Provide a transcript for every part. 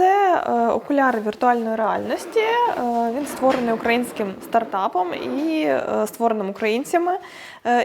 це е, окуляри віртуальної реальності. Е, Він створений українським стартапом і е, створеним українцями.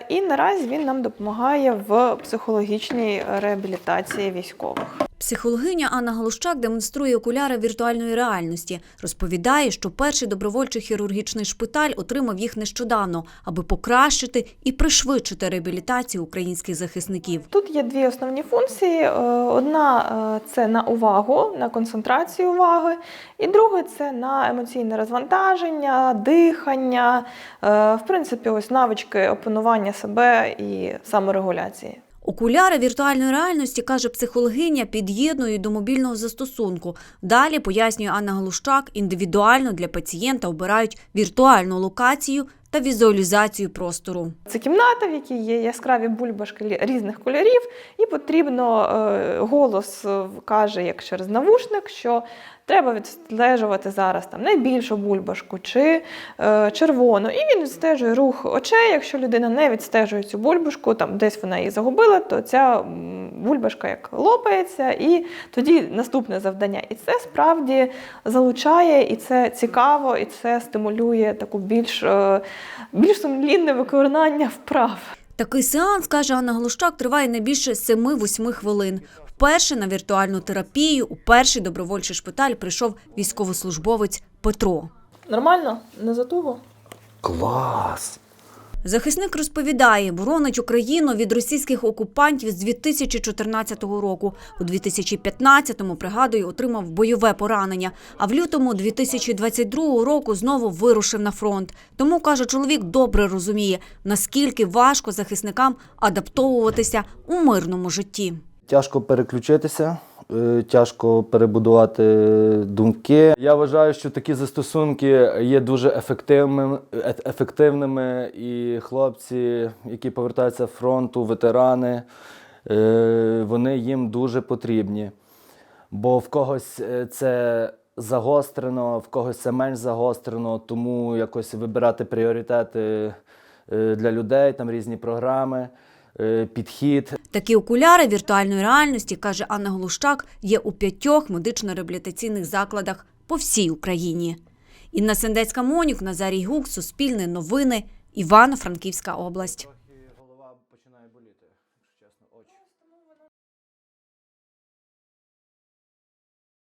І наразі він нам допомагає в психологічній реабілітації військових. Психологиня Анна Галущак демонструє окуляри віртуальної реальності. Розповідає, що перший добровольчий хірургічний шпиталь отримав їх нещодавно, аби покращити і пришвидшити реабілітацію українських захисників. Тут є дві основні функції: Е, одна е, це на увагу, на концентрацію уваги, і друга це на емоційне розвантаження, дихання, е, в принципі, ось навички опанування себе і саморегуляції. Окуляри віртуальної реальності, каже психологиня, під'єднують до мобільного застосунку. Далі, пояснює Анна Галущак, індивідуально для пацієнта обирають віртуальну локацію та візуалізацію простору. Це кімната, в якій є яскраві бульбашки різних кольорів, і потрібно е, голос е, каже, як через навушник, що треба відстежувати зараз там найбільшу бульбашку чи е, червону. І він відстежує рух очей. Якщо людина не відстежує цю бульбашку, там десь вона її загубила, то ця бульбашка як лопається, і тоді наступне завдання. І це справді залучає, і це цікаво, і це стимулює таку більш, е, більш сумлінне виконання вправ. Такий сеанс, каже Анна Глущак, триває не більше 7-8 хвилин. Вперше на віртуальну терапію у перший добровольчий шпиталь прийшов військовослужбовець Петро. Нормально? Не затуго? Клас! Захисник розповідає, боронить Україну від російських окупантів з 2014 року. У 2015-му, пригадує, отримав бойове поранення, а в лютому 2022 року знову вирушив на фронт. Тому, каже чоловік, добре розуміє, наскільки важко захисникам адаптовуватися у мирному житті. Тяжко переключитися, тяжко перебудувати думки. Я вважаю, що такі застосунки є дуже ефективними, е- ефективними і хлопці, які повертаються з фронту, ветерани, е, вони їм дуже потрібні. Бо в когось е, це загострено, в когось це менш загострено, тому якось вибирати пріоритети е, для людей, там різні програми, е, Е, підхід. Такі окуляри віртуальної реальності каже Анна Голущак, є у п'ятьох медично-реабілітаційних закладах по всій Україні. Інна Сендецька Монюк, Назарій Гук, Суспільне, Новини, Івано-Франківська область.